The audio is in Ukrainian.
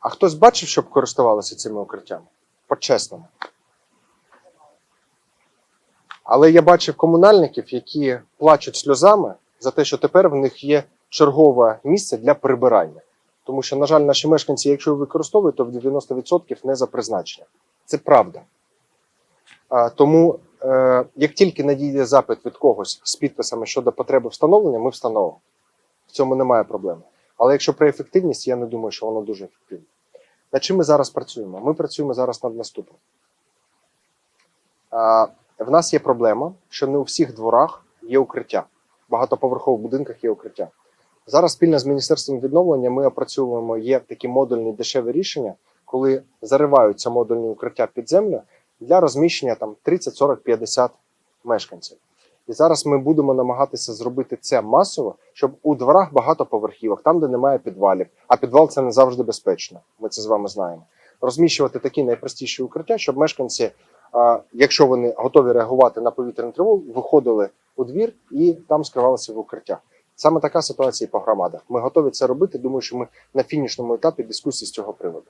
А хтось бачив, щоб користувалися цими укриттями? По-чесному. Але я бачив комунальників, які плачуть сльозами за те, що тепер в них є чергове місце для прибирання. Тому що, на жаль, наші мешканці, якщо використовують, то в 90% не за призначенням. Це правда. А, тому, е, як тільки надійде запит від когось з підписами щодо потреби встановлення, ми встановимо. В цьому немає проблеми. Але якщо про ефективність, я не думаю, що воно дуже ефективне. Над чим ми зараз працюємо? Ми працюємо зараз над наступним. В нас є проблема, що не у всіх дворах є укриття. В багатоповерхових будинках є укриття. Зараз спільно з Міністерством відновлення ми опрацьовуємо є такі модульні дешеві рішення, коли зариваються модульні укриття під землю для розміщення там 30, 40, 50 мешканців. І зараз ми будемо намагатися зробити це масово, щоб у дворах багатоповерхівок, там, де немає підвалів, а підвал це не завжди безпечно. Ми це з вами знаємо. Розміщувати такі найпростіші укриття, щоб мешканці, якщо вони готові реагувати на повітряну тривогу, виходили у двір і там скривалися в укриттях. Саме така ситуація і по громадах. Ми готові це робити. Думаю, що ми на фінішному етапі дискусії з цього приводу.